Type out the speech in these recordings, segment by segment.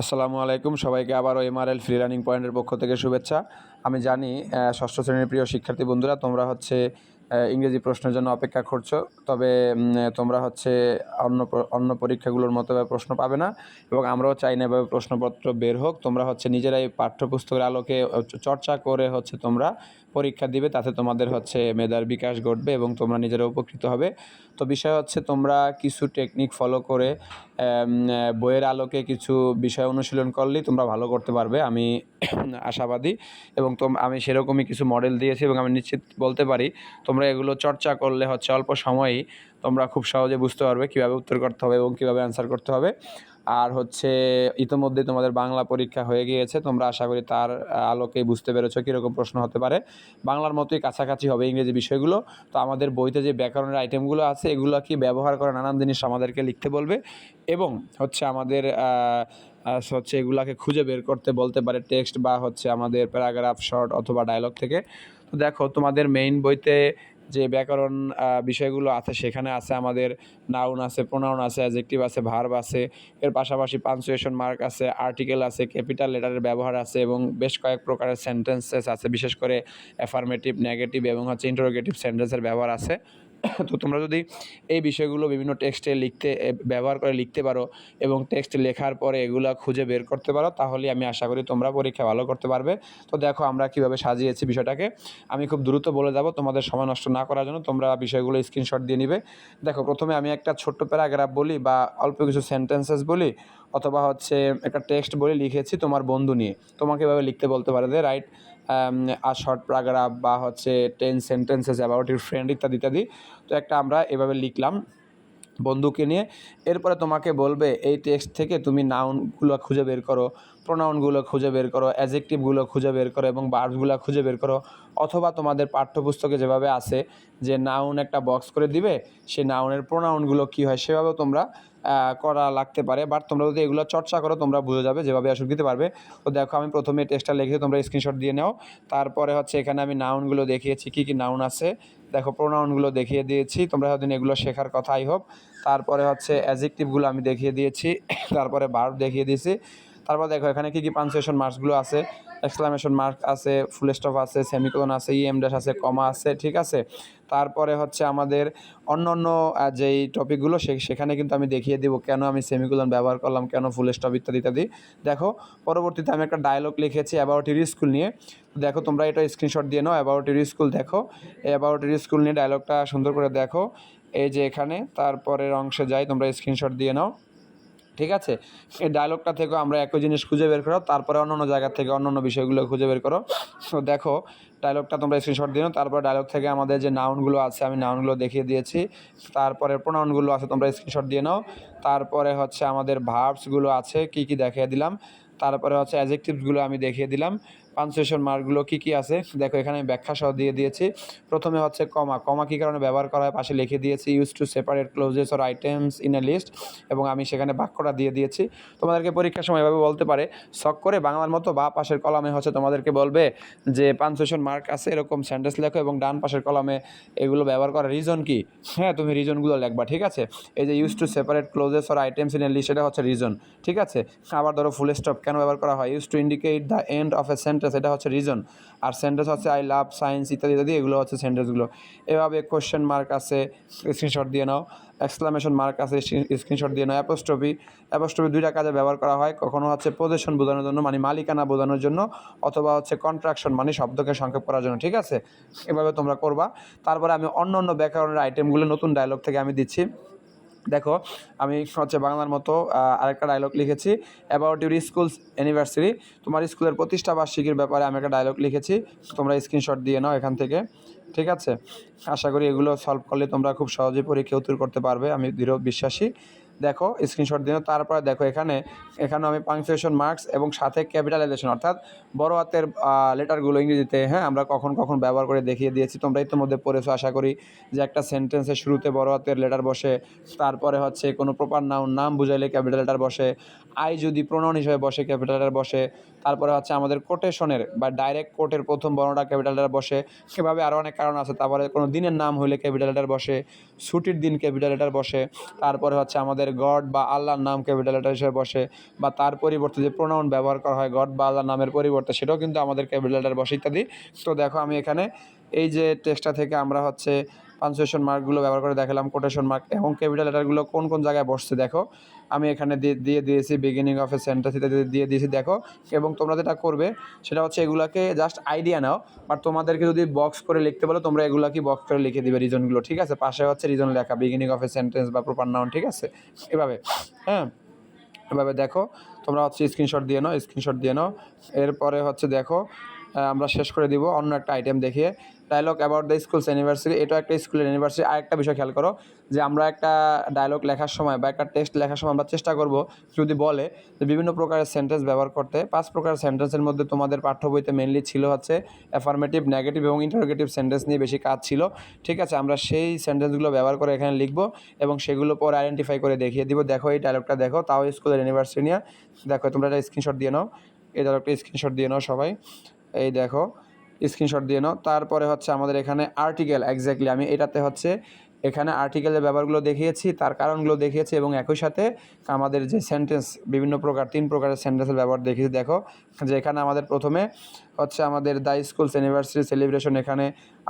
আসসালামু আলাইকুম সবাইকে আবারও এমআরএল ফ্রি রানিং পয়েন্টের পক্ষ থেকে শুভেচ্ছা। আমি জানি ষষ্ঠ শ্রেণির প্রিয় শিক্ষার্থী বন্ধুরা, তোমরা হচ্ছে ইংরেজি প্রশ্নের জন্য অপেক্ষা করছ। তবে তোমরা হচ্ছে অন্য অন্য পরীক্ষাগুলোর মতো প্রশ্ন পাবে না এবং আমরাও চাই না এভাবে প্রশ্নপত্র বের হোক। তোমরা হচ্ছে নিজেরাই পাঠ্যপুস্তকের আলোকে চর্চা করে হচ্ছে তোমরা পরীক্ষা দিবে, তাতে তোমাদের হচ্ছে মেধার বিকাশ ঘটবে এবং তোমরা নিজেরা উপকৃত হবে। তো বিষয় হচ্ছে, তোমরা কিছু টেকনিক ফলো করে বইয়ের আলোকে কিছু বিষয় অনুশীলন করলেই তোমরা ভালো করতে পারবে, আমি আশাবাদী। এবং তোম, আমি সেরকমই কিছু মডেল দিয়েছি এবং আমি নিশ্চিত বলতে পারি, তোমরা এগুলো চর্চা করলে হচ্ছে অল্প সময়েই তোমরা খুব সহজে বুঝতে পারবে কীভাবে উত্তর করতে হবে এবং কীভাবে অ্যান্সার করতে হবে। আর হচ্ছে ইতোমধ্যে তোমাদের বাংলা পরীক্ষা হয়ে গিয়েছে তোমরা আশা করি তার আহ, আলোকেই বুঝতে পেরেছ কীরকম প্রশ্ন হতে পারে। বাংলার মতোই কাছাকাছি হবে ইংরেজি বিষয়গুলো। তো আমাদের বইতে যে ব্যাকরণের আইটেমগুলো আছে এগুলো কি ব্যবহার করে নানান জিনিস আমাদেরকে লিখতে বলবে এবং হচ্ছে আমাদের হচ্ছে এগুলাকে খুঁজে বের করতে বলতে পারে টেক্সট বা হচ্ছে আমাদের প্যারাগ্রাফ শর্ট অথবা ডায়লগ থেকে। তো দেখো তোমাদের মেইন বইতে যে ব্যাকরণ বিষয়গুলো আছে, সেখানে আছে আমাদের নাউন আছে প্রোনাউন আছে অ্যাজেক্টিভ আছে ভার্ব আছে, এর পাশাপাশি পাঞ্চুয়েশন মার্ক আছে আর্টিকেল আছে ক্যাপিটাল লেটারের ব্যবহার আছে এবং বেশ কয়েক প্রকারের সেন্টেন্সেস আছে, বিশেষ করে অ্যাফার্মেটিভ নেগেটিভ এবং হচ্ছে ইন্টারোগেটিভ সেন্টেন্সের ব্যবহার আছে। তো তোমরা যদি এই বিষয়গুলো বিভিন্ন টেক্সটে লিখতে ব্যবহার করে লিখতে পারো এবং টেক্সট লেখার পরে এগুলো খুঁজে বের করতে পারো, তাহলে আমি আশা করি তোমরা পরীক্ষা ভালো করতে পারবে। তো দেখো আমরা কীভাবে সাজিয়েছি বিষয়টাকে। আমি খুব দ্রুত বলে যাব তোমাদের সময় নষ্ট না করার জন্য তোমরা বিষয়গুলো স্ক্রিনশট দিয়ে নিবে। দেখো, প্রথমে আমি একটা ছোট্ট প্যারাগ্রাফ বলি বা অল্প কিছু সেন্টেন্সেস বলি। অথবা হচ্ছে একটা টেক্সট বলে লিখেছি তোমার বন্ধু নিয়ে। তোমাকে এভাবে লিখতে বলতে পারে যে, রাইট আর শর্ট প্যারাগ্রাফ বা হচ্ছে ten sentences about your friend, ইত্যাদি ইত্যাদি। তো একটা আমরা এভাবে লিখলাম। বন্ধুকে নিয়ে। এরপরে তোমাকে বলবে, এই টেক্সট থেকে তুমি নাউনগুলো খুঁজে বের করো প্রোনাউনগুলো খুঁজে বের করো অ্যাজেক্টিভগুলো খুঁজে বের করো এবং বার্বগুলো খুঁজে বের করো। অথবা তোমাদের পাঠ্যপুস্তকে যেভাবে আছে যে নাউন একটা বক্স করে দিবে, সেই নাউনের প্রোনাউনগুলো কী হয় সেভাবেও তোমরা করা লাগতে পারে। বাট তোমরা যদি এগুলো চর্চা করো, তোমরা বুঝে যাবে যেভাবে আসলে দিতে পারবে। তো দেখো, আমি প্রথমে টেক্সটটা লিখে তোমরা স্ক্রিনশট দিয়ে নাও। তারপরে হচ্ছে এখানে আমি নাউনগুলো দেখিয়েছি, কী কী নাউন আছে দেখো প্রোনাউনগুলো দেখিয়ে দিয়েছি, তোমরা হয়তো এগুলো শেখার কথা আই তারপরে হচ্ছে অ্যাজেক্টিভগুলো আমি দেখিয়ে দিয়েছি, তারপরে বার্ব দেখিয়ে দিয়েছি। তারপর দেখো, এখানে কী কী পাঞ্চুয়েশন মার্কসগুলো আছে? এক্সক্লামেশন মার্ক আছে ফুল স্টপ আছে সেমিকোলন আছে ইএম ড্যাশ আছে কমা আছে, ঠিক আছে? তারপরে হচ্ছে আমাদের অন্য অন্য যেই টপিকগুলো সেখানে কিন্তু আমি দেখিয়ে দিব কেন আমি সেমিকোলন ব্যবহার করলাম, কেন ফুল স্টপ ইত্যাদি ইত্যাদি। দেখো, পরবর্তীতে আমি একটা ডায়লগ লিখেছি অ্যাবাউট ইউর স্কুল নিয়ে। দেখো, তোমরা এটা স্ক্রিনশট দিয়ে নাও অ্যাবাউট ইউর স্কুল দেখো। এই অ্যাবাউট ইউর স্কুল নিয়ে ডায়লগটা সুন্দর করে দেখো। এই যে এখানে, তারপরের অংশে যাই, তোমরা স্ক্রিনশট দিয়ে নাও। ঠিক আছে? এই ডায়লগটা থেকেও আমরা একই জিনিস খুঁজে বের করো, তারপরে অন্য অন্য জায়গা থেকে অন্য অন্য বিষয়গুলো খুঁজে বের করো। তো দেখো ডায়লগটা তোমরা স্ক্রিনশট দিও, তারপর ডায়লগ থেকে আমাদের যে নাউনগুলো আছে, আমি নাউনগুলো দেখিয়ে দিয়েছি। তারপরে প্রোনাউনগুলো আছে, তোমরা স্ক্রিনশট দিয়ে নাও। তারপরে হচ্ছে আমাদের ভার্বসগুলো আছে, কি কি দেখিয়ে দিলাম। তারপরে হচ্ছে অ্যাজেক্টিভসগুলো আমি দেখিয়ে দিলাম। পাঞ্চুয়েশন মার্কগুলো কী কী আছে? দেখো, এখানে ব্যাখ্যা সহ দিয়ে দিয়েছি। প্রথমে হচ্ছে কমা। কমা কী কারণে ব্যবহার করা হয়? পাশে লিখে দিয়েছি use to separate clauses or items in a list এবং আমি সেখানে বাক্যটা দিয়ে দিয়েছি। তোমাদেরকে পরীক্ষার সময় এভাবে বলতে পারে, শখ করে বাংলার মতো বা পাশের কলামে হচ্ছে তোমাদেরকে বলবে যে পাঞ্চুয়েশন মার্ক আছে, এরকম সেন্টেন্স লেখো এবং ডান পাশের কলামে এগুলো ব্যবহার করার রিজন কি? হ্যাঁ তুমি রিজনগুলো লেখবা, ঠিক আছে? এই যে use to separate clauses or items in a list এটা হচ্ছে রিজন ঠিক আছে? আবার ধরো ফুল স্টপ কেন ব্যবহার করা হয়? Use to indicate the end of a sentence এটা হচ্ছে রিজন আর সেন্টেন্স হচ্ছে আই লাভ সায়েন্স ইত্যাদি ইত্যাদি, এগুলো হচ্ছে সেন্টেন্সগুলো এভাবে কোয়েশ্চেন মার্ক আছে স্ক্রিনশট দিয়ে নাও। এক্সক্লামেশন মার্ক আছে স্ক্রিনশট দিয়ে নাও। অ্যাপোস্ট্রফি অ্যাপোস্ট্রফি দুইটা কাজে ব্যবহার করা হয়। কখনো হচ্ছে পজিশন বোঝানোর জন্য মানে মালিকানা বোঝানোর জন্য, অথবা হচ্ছে কন্ট্রাকশন মানে শব্দকে সংক্ষেপ করার জন্য, ঠিক আছে? এভাবে তোমরা করবা। তারপরে আমি অন্য অন্য ব্যাকরণের আইটেমগুলো নতুন ডায়লগ থেকে আমি দিচ্ছি। দেখো, আমি হচ্ছে বাংলার মতো আরেকটা ডায়লগ লিখেছি অ্যাবাউট ইউর স্কুলস অ্যানিভার্সারি তোমার স্কুলের প্রতিষ্ঠা বার্ষিকীর ব্যাপারে আমি একটা ডায়লগ লিখেছি, তোমরা স্ক্রিনশট দিয়ে নাও এখান থেকে, ঠিক আছে? আশা করি এগুলো সলভ করলে তোমরা খুব সহজে পরীক্ষা উত্তর করতে পারবে, আমি দৃঢ় বিশ্বাসী। দেখো স্ক্রিনশট দিন তারপরে দেখো এখানে এখানে আমি পাংচুয়েশন মার্কস এবং সাথে ক্যাপিটালাইজেশন অর্থাৎ বড় হাতের লেটারগুলো ইংরেজিতে হ্যাঁ আমরা কখন কখন ব্যবহার করে দেখিয়ে দিয়েছি। তোমরা ইতিমধ্যে পড়েছো, আশা করি যে একটা সেন্টেন্সের শুরুতে বড় হাতের লেটার বসে, তারপরে হচ্ছে কোনো প্রপার নাউন নাম বুঝাইলে ক্যাপিটাল লেটার বসে আই যদি প্রোনাউন হিসেবে বসে ক্যাপিটাল লেটার বসে, তারপরে হচ্ছে আমাদের কোটেশনের বা ডাইরেক্ট কোটের প্রথম বর্ণটা ক্যাপিটাল লেটার বসে সেভাবে আরও অনেক কারণ আছে। তারপরে কোনো দিনের নাম হলে ক্যাপিটাল লেটার বসে, ছুটির দিন ক্যাপিটাল লেটার বসে, তারপরে হচ্ছে আমাদের আমাদের গড বা আল্লাহর নাম ক্যাপিটাল লেটার হিসেবে বসে বা তার পরিবর্তে যে প্রোনাউন ব্যবহার করা হয়, গড বা আল্লাহর নামের পরিবর্তে, সেটাও কিন্তু আমাদের ক্যাপিটাল লেটার বসে ইত্যাদি। তো দেখো আমি এখানে এই যে টেক্সটটা থেকে আমরা হচ্ছে পাঞ্চুয়েশন মার্কগুলো ব্যবহার করে দেখালাম কোটেশন মার্ক এবং ক্যাপিটাল লেটারগুলো কোন কোন জায়গায় বসছে দেখো। আমি এখানে দিয়ে দিয়ে দিয়েছি বিগিনিং অফ এ সেন্টেন্স ইত্যাদি দিয়ে দিয়েছি, দেখো। এবং তোমরা যেটা করবে, সেটা হচ্ছে এগুলাকে জাস্ট আইডিয়া নাও বাট তোমাদেরকে যদি বক্স করে লিখতে বলো, তোমরা এগুলা কি বক্স করে লিখে দিবে রিজনগুলো ঠিক আছে? পাশে হচ্ছে রিজন লেখা বিগিনিং অফ এ সেন্টেন্স বা প্রপার নাউন ঠিক আছে? এভাবে হ্যাঁ? এভাবে দেখো, তোমরা হচ্ছে স্ক্রিনশট দিয়ে নাও স্ক্রিনশট দিয়ে নাও। এরপরে হচ্ছে দেখো আমরা শেষ করে দিব। অন্য একটা আইটেম দেখিয়ে। Dialogue about the schools university এটা একটা স্কুলের ইউনিভার্সিটি আরেকটা বিষয় খেয়াল করো যে আমরা একটা ডায়লগ লেখার সময় বা একটা টেক্সট লেখার সময় আমরা চেষ্টা করব যদি বলে যে বিভিন্ন প্রকারের সেন্টেন্স ব্যবহার করতে। পাঁচ প্রকার সেন্টেন্সের মধ্যে তোমাদের পাঠ্য বইতে মেনলি ছিল হচ্ছে অ্যাফার্মেটিভ নেগেটিভ এবং ইন্টারোগেটিভ সেন্টেন্স নিয়ে বেশি কাজ ছিল। ঠিক আছে, আমরা সেই সেন্টেন্সগুলো ব্যবহার করে এখানে লিখব এবং সেগুলো পরে আইডেন্টিফাই করে দেখিয়ে দিব। দেখো এই ডায়লগটা দেখো, তাও স্কুলের ইউনিভার্সিটি নিয়ে। দেখো, তোমরা একটা স্ক্রিনশট দিয়ে নাও। এই ডায়লগটা স্ক্রিনশট দিয়ে নাও সবাই। এই দেখো স্ক্রিনশট দিয়ে নাও। তারপরে হচ্ছে আমাদের এখানে আর্টিকেল এক্স্যাক্টলি আমি এটাতে হচ্ছে এখানে আর্টিকেলের ব্যাপারগুলো দেখিয়েছি, তার কারণগুলো দেখিয়েছি এবং একই সাথে আমাদের যে সেন্টেন্স বিভিন্ন প্রকার, তিন প্রকারের সেন্টেন্সের ব্যবহার দেখিয়েছি। দেখো, যে এখানে আমাদের প্রথমে হচ্ছে আমাদের দ্য স্কুলস ইউনিভার্সিটি সেলিব্রেশন এখানে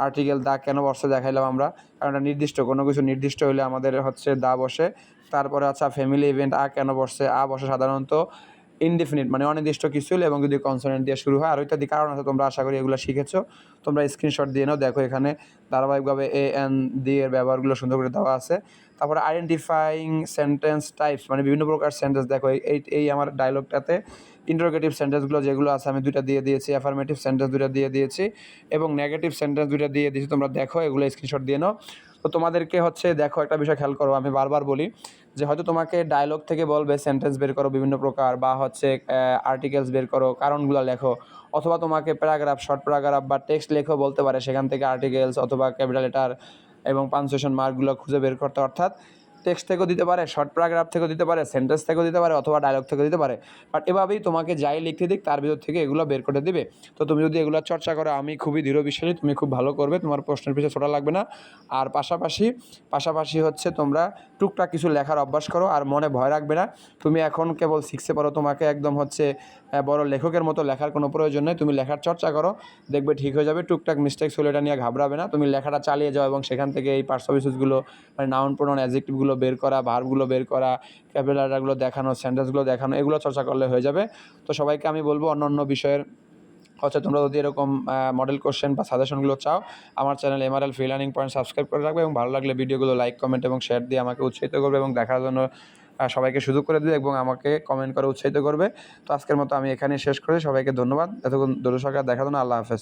আর্টিকেল দা কেন বসে দেখাইলাম আমরা? কারণ নির্দিষ্ট, কোনো কিছু নির্দিষ্ট হলে আমাদের হচ্ছে দা বসে। তারপরে হচ্ছে ফ্যামিলি ইভেন্ট আ কেন বসছে আ বসে সাধারণত ইনডিফিনিট মানে অনির্দিষ্ট কিছু এবং যদি কনসোনেন্ট দিয়ে শুরু হয়, আর ইত্যাদি কারণ আছে, তোমরা আশা করি এগুলো শিখেছো। তোমরা স্ক্রিনশট দিয়ে নাও, দেখো এখানে ধারাবাহিকভাবে এ এন ডি এর ব্যবহারগুলো সুন্দর করে দেওয়া আছে। তারপরে আইডেন্টিফাইং সেন্টেন্স টাইপস মানে বিভিন্ন প্রকার সেন্টেন্স দেখো এই- এই আমার ডায়লগটাতে ইন্টারোগেটিভ সেন্টেন্সগুলো যেগুলো আছে, আমি দুইটা দিয়ে দিয়েছি অ্যাফার্মেটিভ সেন্টেন্স দুইটা দিয়ে দিয়েছি, এবং নেগেটিভ সেন্টেন্স দুইটা দিয়ে দিয়েছি, তোমরা দেখো, এগুলো স্ক্রিনশট দিয়ে নাও। তো তোমাদেরকে হচ্ছে দেখো একটা বিষয় খেয়াল করো, আমি বারবার বলি যে হয়তো তোমাকে ডায়লগ থেকে বলবে সেন্টেন্স বের করো বিভিন্ন প্রকার বা হচ্ছে আর্টিকেলস বের করো, কারণগুলো লেখো। অথবা তোমাকে প্যারাগ্রাফ শর্ট প্যারাগ্রাফ বা টেক্সট লেখো বলতে পারে, সেখান থেকে আর্টিকেলস অথবা ক্যাপিটাল লেটার এবং পাঞ্চুয়েশন মার্কগুলো খুঁজে বের করতে। অর্থাৎ টেক্সট থেকেও দিতে পারে শর্ট প্যারাগ্রাফ থেকেও দিতে পারে সেন্টেন্স থেকেও দিতে পারে অথবা ডায়লগ থেকেও দিতে পারে। বাট এভাবেই তোমাকে যাই লিখতে দিক, তার ভিতর থেকে এগুলো বের করে দিবে। তো তুমি যদি এগুলো চর্চা করো, আমি খুবই দৃঢ় বিশ্বাসী তুমি খুব ভালো করবে, তোমার প্রশ্নের পিছিয়ে ছোটা লাগবে না। আর পাশাপাশি পাশাপাশি হচ্ছে তোমরা টুকটাক কিছু লেখার অভ্যাস করো, আর মনে ভয় রাখবে না। তুমি এখন কেবল শিখতে পারো তোমাকে একদম হচ্ছে বড় লেখকের মতো লেখার কোনো প্রয়োজন নেই। তুমি লেখার চর্চা করো, দেখবে ঠিক হয়ে যাবে। টুকটাক মিস্টেক্স হলে এটা নিয়ে ঘাবড়াবে না। তুমি লেখাটা চালিয়ে যাও এবং সেখান থেকে এই পার্টস মানে নাউন প্রোনাউন অ্যাজেক্টিভগুলো বের করা ভার্বগুলো বের করা ক্যাপিটালগুলো দেখানো সেন্টেন্সগুলো দেখানো, এগুলো চর্চা করলে হয়ে যাবে। তো সবাইকে আমি বলব অন্য অন্য বিষয়ের হচ্ছে তোমরা যদি এরকম মডেল কোশ্চেন বা সাজেশনগুলো চাও, আমার channel MRL free learning point subscribe করে রাখবে এবং ভালো লাগলে ভিডিওগুলো লাইক কমেন্ট এবং শেয়ার দিয়ে আমাকে উৎসাহিত করবে এবং দেখার জন্য সবাইকে সুযোগ করে দেবে এবং আমাকে কমেন্ট করে উৎসাহিত করবে। তো আজকের মতো আমি এখানে শেষ করি সবাইকে ধন্যবাদ। এতক্ষণ দর্শকরা দেখার জন্য আল্লাহ হাফেজ।